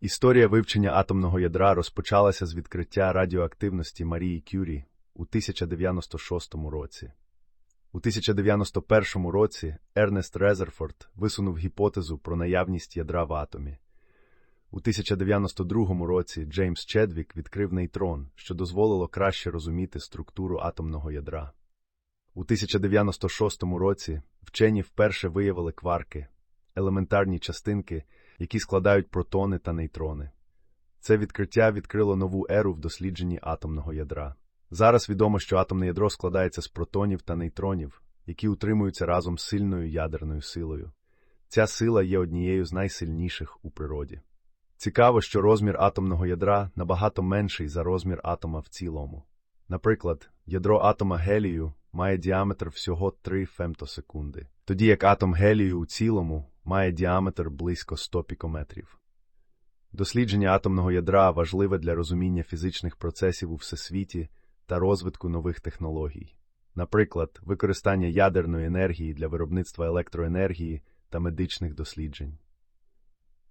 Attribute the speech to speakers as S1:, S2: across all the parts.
S1: Історія вивчення атомного ядра розпочалася з відкриття радіоактивності Марії Кюрі у 1096 році. У 1091 році Ернест Резерфорд висунув гіпотезу про наявність ядра в атомі. У 1092 році Джеймс Чедвік відкрив нейтрон, що дозволило краще розуміти структуру атомного ядра. У 1096 році вчені вперше виявили кварки, елементарні частинки, які складають протони та нейтрони. Це відкриття відкрило нову еру в дослідженні атомного ядра. Зараз відомо, що атомне ядро складається з протонів та нейтронів, які утримуються разом з сильною ядерною силою. Ця сила є однією з найсильніших у природі. Цікаво, що розмір атомного ядра набагато менший за розмір атома в цілому. Наприклад, ядро атома гелію має діаметр всього 3 фемтосекунди, тоді як атом гелію у цілому має діаметр близько 100 пікометрів. Дослідження атомного ядра важливе для розуміння фізичних процесів у всесвіті та розвитку нових технологій, наприклад, використання ядерної енергії для виробництва електроенергії та медичних досліджень.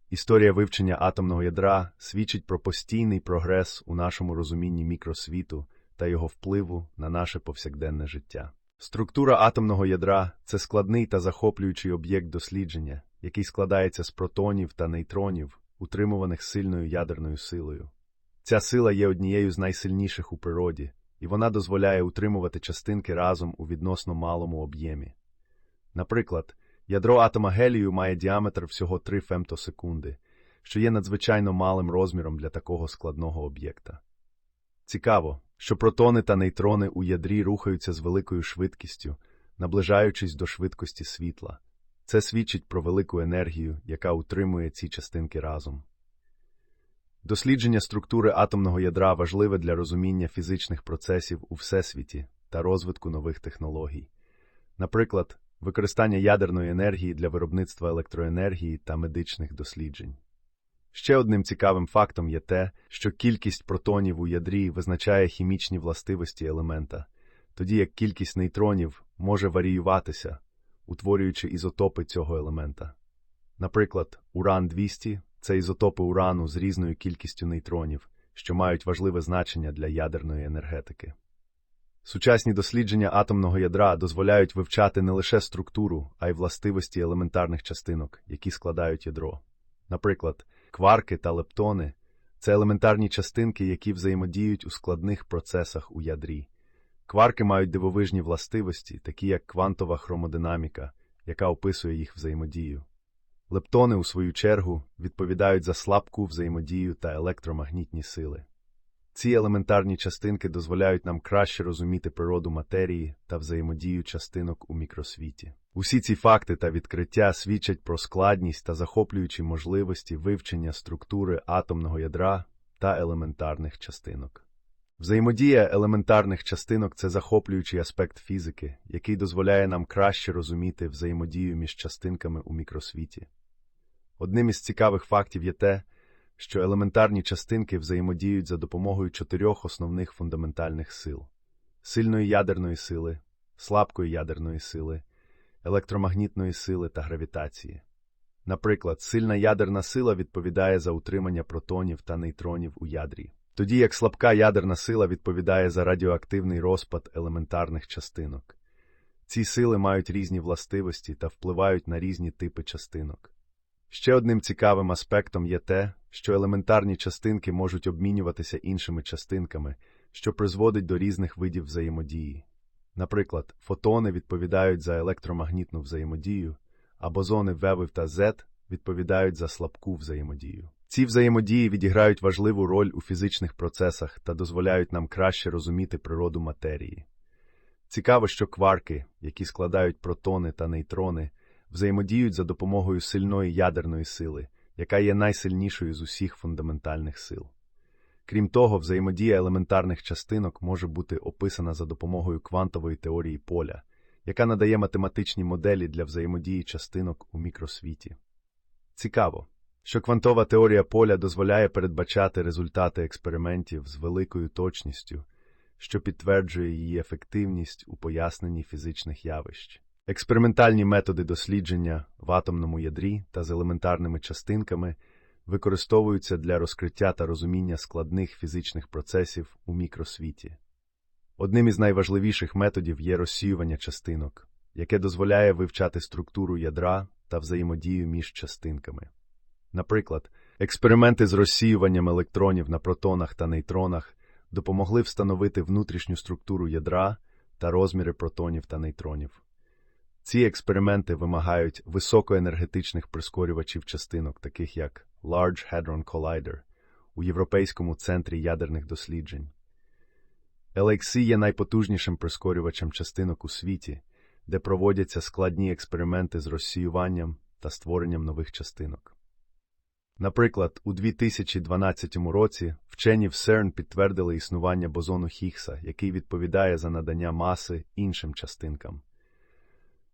S1: Історія вивчення атомного ядра свідчить про постійний прогрес у нашому розумінні мікросвіту та його впливу на наше повсякденне життя. Структура атомного ядра це складний та захоплюючий об'єкт дослідження, який складається з протонів та нейтронів, утримуваних сильною ядерною силою. Ця сила є однією з найсильніших у природі, і вона дозволяє утримувати частинки разом у відносно малому об'ємі. Наприклад, ядро атома гелію має діаметр всього 3 фемтосекунди, що є надзвичайно малим розміром для такого складного об'єкта. Цікаво, що протони та нейтрони у ядрі рухаються з великою швидкістю, наближаючись до швидкості світла. Це свідчить про велику енергію, яка утримує ці частинки разом. Дослідження структури атомного ядра важливе для розуміння фізичних процесів у всесвіті та розвитку нових технологій. Наприклад, використання ядерної енергії для виробництва електроенергії та медичних досліджень. Ще одним цікавим фактом є те, що кількість протонів у ядрі визначає хімічні властивості елемента, тоді як кількість нейтронів може варіюватися, утворюючи ізотопи цього елемента. Наприклад, уран-200 – це ізотопи урану з різною кількістю нейтронів, що мають важливе значення для ядерної енергетики. Сучасні дослідження атомного ядра дозволяють вивчати не лише структуру, а й властивості елементарних частинок, які складають ядро. Наприклад, кварки та лептони це елементарні частинки, які взаємодіють у складних процесах у ядрі. Кварки мають дивовижні властивості, такі як квантова хромодинаміка, яка описує їх взаємодію. Лептони, у свою чергу, відповідають за слабку взаємодію та електромагнітні сили. Ці елементарні частинки дозволяють нам краще розуміти природу матерії та взаємодію частинок у мікросвіті. Усі ці факти та відкриття свідчать про складність та захоплюючі можливості вивчення структури атомного ядра та елементарних частинок. Взаємодія елементарних частинок це захоплюючий аспект фізики, який дозволяє нам краще розуміти взаємодію між частинками у мікросвіті. Одним із цікавих фактів є те, що елементарні частинки взаємодіють за допомогою чотирьох основних фундаментальних сил сильної ядерної сили, слабкої ядерної сили, електромагнітної сили та гравітації. Наприклад, сильна ядерна сила відповідає за утримання протонів та нейтронів у ядрі, тоді як слабка ядерна сила відповідає за радіоактивний розпад елементарних частинок. Ці сили мають різні властивості та впливають на різні типи частинок. Ще одним цікавим аспектом є те, що елементарні частинки можуть обмінюватися іншими частинками, що призводить до різних видів взаємодії. Наприклад, фотони відповідають за електромагнітну взаємодію, а бозони Вевив та Z відповідають за слабку взаємодію. Ці взаємодії відіграють важливу роль у фізичних процесах та дозволяють нам краще розуміти природу матерії. Цікаво, що кварки, які складають протони та нейтрони, взаємодіють за допомогою сильної ядерної сили, яка є найсильнішою з усіх фундаментальних сил. Крім того, взаємодія елементарних частинок може бути описана за допомогою квантової теорії поля, яка надає математичні моделі для взаємодії частинок у мікросвіті. Цікаво, що квантова теорія поля дозволяє передбачати результати експериментів з великою точністю, що підтверджує її ефективність у поясненні фізичних явищ. Експериментальні методи дослідження в атомному ядрі та з елементарними частинками використовуються для розкриття та розуміння складних фізичних процесів у мікросвіті. Одним із найважливіших методів є розсіювання частинок, яке дозволяє вивчати структуру ядра та взаємодію між частинками. Наприклад, експерименти з розсіюванням електронів на протонах та нейтронах допомогли встановити внутрішню структуру ядра та розміри протонів та нейтронів. Ці експерименти вимагають високоенергетичних прискорювачів частинок, таких як Large Hadron Collider у Європейському центрі ядерних досліджень. LHC є найпотужнішим прискорювачем частинок у світі, де проводяться складні експерименти з розсіюванням та створенням нових частинок. Наприклад, у 2012 році вчені в CERN підтвердили існування бозону Хіггса, який відповідає за надання маси іншим частинкам.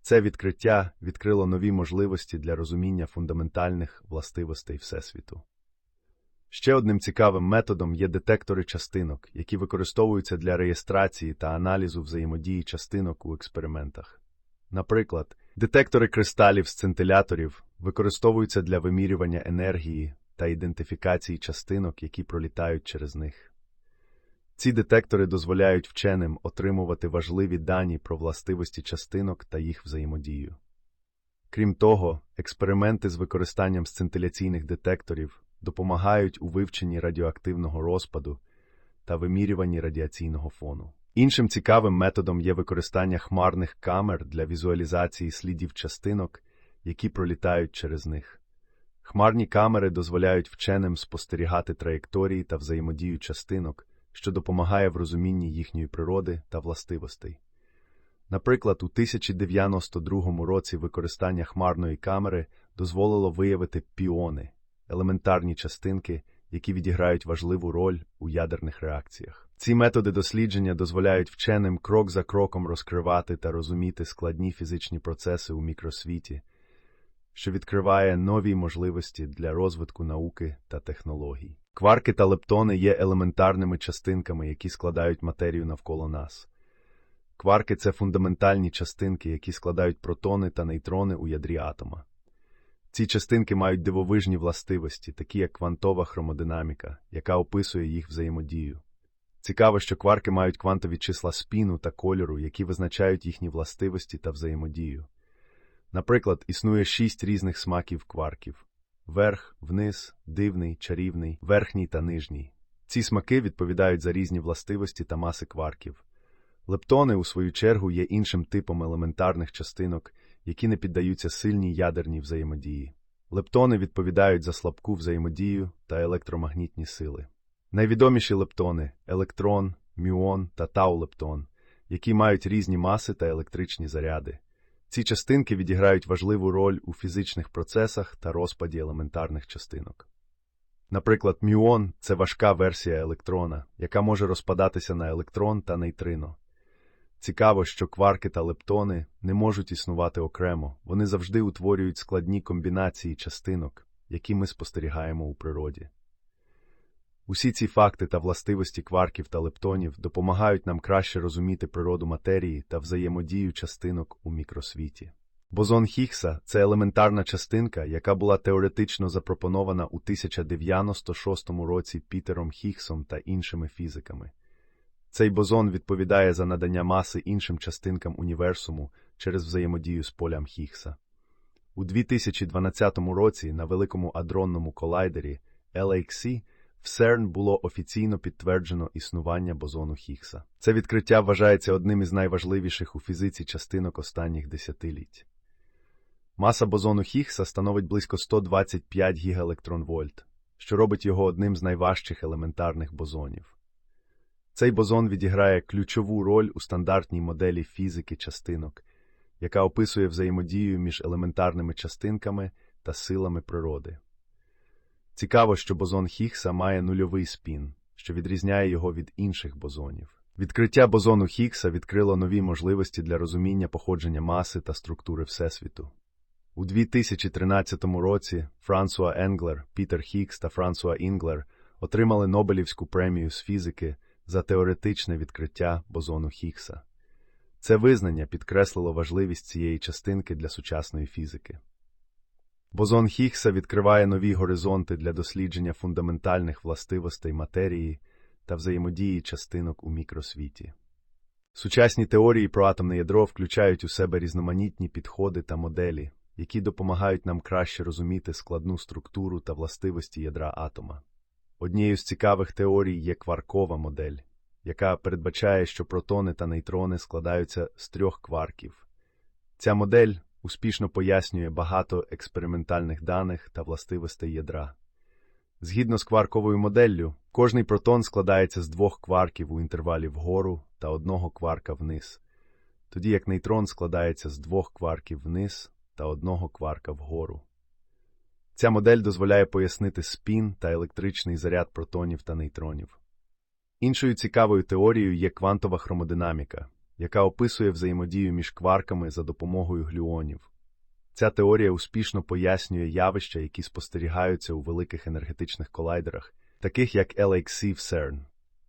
S1: Це відкриття відкрило нові можливості для розуміння фундаментальних властивостей Всесвіту. Ще одним цікавим методом є детектори частинок, які використовуються для реєстрації та аналізу взаємодії частинок у експериментах. Наприклад, детектори кристалів сцинтиляторів використовуються для вимірювання енергії та ідентифікації частинок, які пролітають через них. Ці детектори дозволяють вченим отримувати важливі дані про властивості частинок та їх взаємодію. Крім того, експерименти з використанням сцинтиляційних детекторів допомагають у вивченні радіоактивного розпаду та вимірюванні радіаційного фону. Іншим цікавим методом є використання хмарних камер для візуалізації слідів частинок, які пролітають через них. Хмарні камери дозволяють вченим спостерігати траєкторії та взаємодію частинок, що допомагає в розумінні їхньої природи та властивостей. Наприклад, у 1092 році використання хмарної камери дозволило виявити піони, елементарні частинки, які відіграють важливу роль у ядерних реакціях. Ці методи дослідження дозволяють вченим крок за кроком розкривати та розуміти складні фізичні процеси у мікросвіті, що відкриває нові можливості для розвитку науки та технологій. Кварки та лептони є елементарними частинками, які складають матерію навколо нас. Кварки це фундаментальні частинки, які складають протони та нейтрони у ядрі атома. Ці частинки мають дивовижні властивості, такі як квантова хромодинаміка, яка описує їх взаємодію. Цікаво, що кварки мають квантові числа спіну та кольору, які визначають їхні властивості та взаємодію. Наприклад, існує шість різних смаків кварків верх, вниз, дивний, чарівний, верхній та нижній. Ці смаки відповідають за різні властивості та маси кварків. Лептони, у свою чергу, є іншим типом елементарних частинок, які не піддаються сильній ядерній взаємодії. Лептони відповідають за слабку взаємодію та електромагнітні сили. Найвідоміші лептони електрон, мюон та таулептон, які мають різні маси та електричні заряди. Ці частинки відіграють важливу роль у фізичних процесах та розпаді елементарних частинок. Наприклад, мюон це важка версія електрона, яка може розпадатися на електрон та нейтрино. Цікаво, що кварки та лептони не можуть існувати окремо, вони завжди утворюють складні комбінації частинок, які ми спостерігаємо у природі. Усі ці факти та властивості кварків та лептонів допомагають нам краще розуміти природу матерії та взаємодію частинок у мікросвіті. Бозон Хіггса – це елементарна частинка, яка була теоретично запропонована у 1096 році Пітером Хіггсом та іншими фізиками. Цей бозон відповідає за надання маси іншим частинкам універсуму через взаємодію з полям Хіггса. У 2012 році на великому адронному колайдері LHC в CERN було офіційно підтверджено існування бозону Хіггса. Це відкриття вважається одним із найважливіших у фізиці частинок останніх десятиліть. Маса бозону Хіггса становить близько 125 гігаелектронвольт, що робить його одним з найважчих елементарних бозонів. Цей бозон відіграє ключову роль у стандартній моделі фізики частинок, яка описує взаємодію між елементарними частинками та силами природи. Цікаво, що бозон Хіггса має нульовий спін, що відрізняє його від інших бозонів. Відкриття бозону Хіггса відкрило нові можливості для розуміння походження маси та структури Всесвіту. У 2013 році Франсуа Енглер, Пітер Хіггс та Франсуа Інглер отримали Нобелівську премію з фізики за теоретичне відкриття бозону Хіггса. Це визнання підкреслило важливість цієї частинки для сучасної фізики. Бозон Хіггса відкриває нові горизонти для дослідження фундаментальних властивостей матерії та взаємодії частинок у мікросвіті. Сучасні теорії про атомне ядро включають у себе різноманітні підходи та моделі, які допомагають нам краще розуміти складну структуру та властивості ядра атома. Однією з цікавих теорій є кваркова модель, яка передбачає, що протони та нейтрони складаються з трьох кварків. Ця модель успішно пояснює багато експериментальних даних та властивостей ядра. Згідно з кварковою моделлю, кожний протон складається з двох кварків у інтервалі вгору та одного кварка вниз, тоді як нейтрон складається з двох кварків вниз та одного кварка вгору. Ця модель дозволяє пояснити спін та електричний заряд протонів та нейтронів. Іншою цікавою теорією є квантова хромодинаміка, яка описує взаємодію між кварками за допомогою глюонів. Ця теорія успішно пояснює явища, які спостерігаються у великих енергетичних колайдерах, таких як LHC в CERN.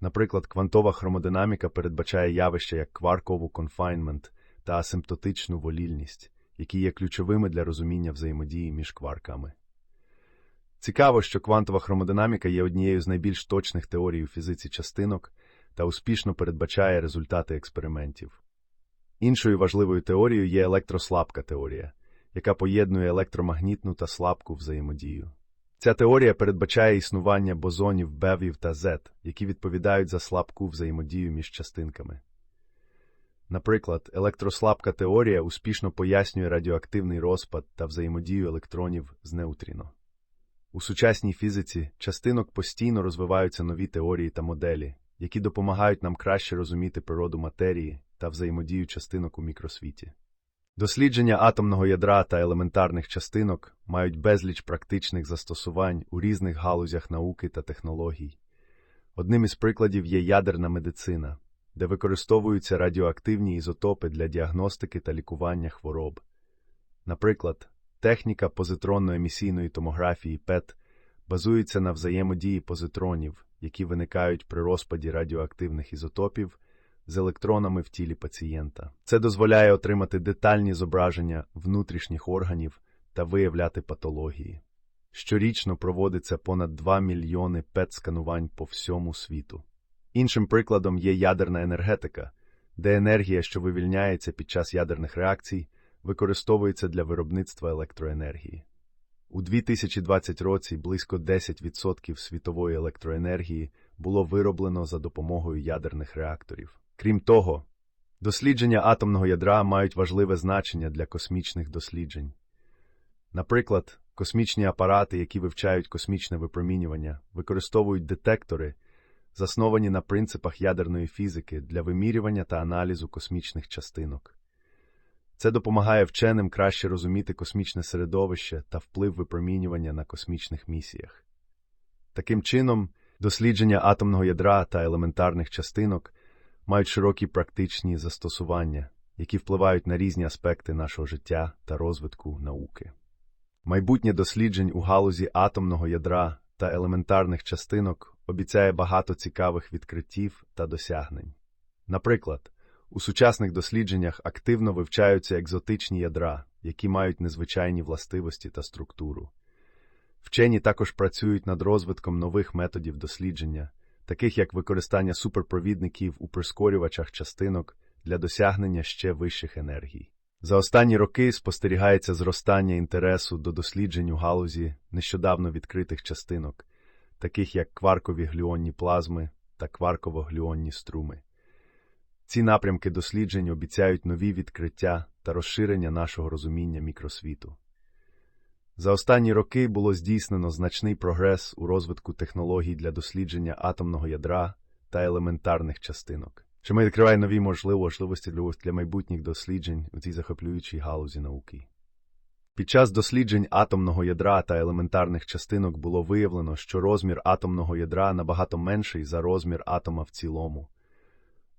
S1: Наприклад, квантова хромодинаміка передбачає явища як кваркову конфайнмент та асимптотичну волільність, які є ключовими для розуміння взаємодії між кварками. Цікаво, що квантова хромодинаміка є однією з найбільш точних теорій у фізиці частинок та успішно передбачає результати експериментів. Іншою важливою теорією є електрослабка теорія, яка поєднує електромагнітну та слабку взаємодію. Ця теорія передбачає існування бозонів бевів та Z, які відповідають за слабку взаємодію між частинками. Наприклад, електрослабка теорія успішно пояснює радіоактивний розпад та взаємодію електронів з неутріно. У сучасній фізиці частинок постійно розвиваються нові теорії та моделі, які допомагають нам краще розуміти природу матерії та взаємодію частинок у мікросвіті. Дослідження атомного ядра та елементарних частинок мають безліч практичних застосувань у різних галузях науки та технологій. Одним із прикладів є ядерна медицина, де використовуються радіоактивні ізотопи для діагностики та лікування хвороб. Наприклад, техніка позитронно-емісійної томографії ПЕТ базується на взаємодії позитронів, які виникають при розпаді радіоактивних ізотопів з електронами в тілі пацієнта. Це дозволяє отримати детальні зображення внутрішніх органів та виявляти патології. Щорічно проводиться понад 2 мільйони ПЕТ-сканувань по всьому світу. Іншим прикладом є ядерна енергетика, де енергія, що вивільняється під час ядерних реакцій, використовується для виробництва електроенергії. У 2020 році близько 10% світової електроенергії було вироблено за допомогою ядерних реакторів. Крім того, дослідження атомного ядра мають важливе значення для космічних досліджень. Наприклад, космічні апарати, які вивчають космічне випромінювання, використовують детектори, засновані на принципах ядерної фізики для вимірювання та аналізу космічних частинок. Це допомагає вченим краще розуміти космічне середовище та вплив випромінювання на космічних місіях. Таким чином, дослідження атомного ядра та елементарних частинок мають широкі практичні застосування, які впливають на різні аспекти нашого життя та розвитку науки. Майбутнє досліджень у галузі атомного ядра та елементарних частинок обіцяє багато цікавих відкриттів та досягнень. Наприклад, у сучасних дослідженнях активно вивчаються екзотичні ядра, які мають незвичайні властивості та структуру. Вчені також працюють над розвитком нових методів дослідження, таких як використання суперпровідників у прискорювачах частинок для досягнення ще вищих енергій. За останні роки спостерігається зростання інтересу до досліджень у галузі нещодавно відкритих частинок, таких як кваркові глюонні плазми та кварково-глюонні струми. Ці напрямки досліджень обіцяють нові відкриття та розширення нашого розуміння мікросвіту. За останні роки було здійснено значний прогрес у розвитку технологій для дослідження атомного ядра та елементарних частинок, що ми відкриває нові можливості для майбутніх досліджень у цій захоплюючій галузі науки. Під час досліджень атомного ядра та елементарних частинок було виявлено, що розмір атомного ядра набагато менший за розмір атома в цілому.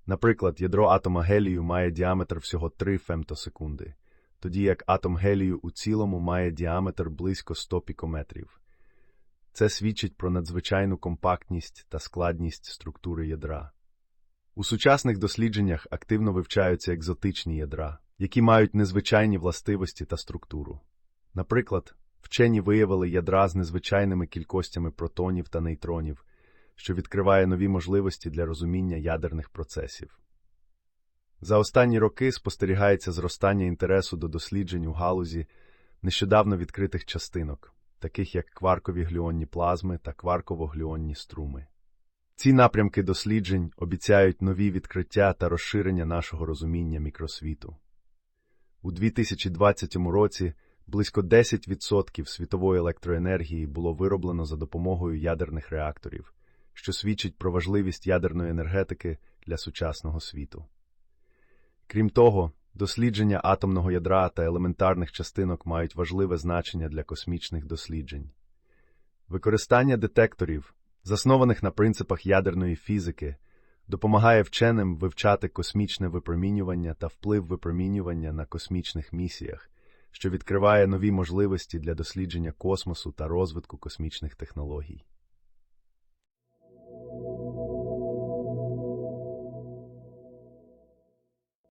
S1: Наприклад, ядро атома гелію має діаметр всього 3 фемтосекунди, тоді як атом гелію у цілому має діаметр близько 100 пікометрів. Це свідчить про надзвичайну компактність та складність структури ядра. У сучасних дослідженнях активно вивчаються екзотичні ядра, які мають незвичайні властивості та структуру. Наприклад, вчені виявили ядра з незвичайними кількостями протонів та нейтронів, що відкриває нові можливості для розуміння ядерних процесів. За останні роки спостерігається зростання інтересу до досліджень у галузі нещодавно відкритих частинок, таких як кваркові глюонні плазми та кварково-глюонні струми. Ці напрямки досліджень обіцяють нові відкриття та розширення нашого розуміння мікросвіту. У 2020 році близько 10% світової електроенергії було вироблено за допомогою ядерних реакторів, що свідчить про важливість ядерної енергетики для сучасного світу. Крім того, дослідження атомного ядра та елементарних частинок мають важливе значення для космічних досліджень. Використання детекторів, заснованих на принципах ядерної фізики, допомагає вченим вивчати космічне випромінювання та вплив випромінювання на космічних місіях, що відкриває нові можливості для дослідження космосу та розвитку космічних технологій.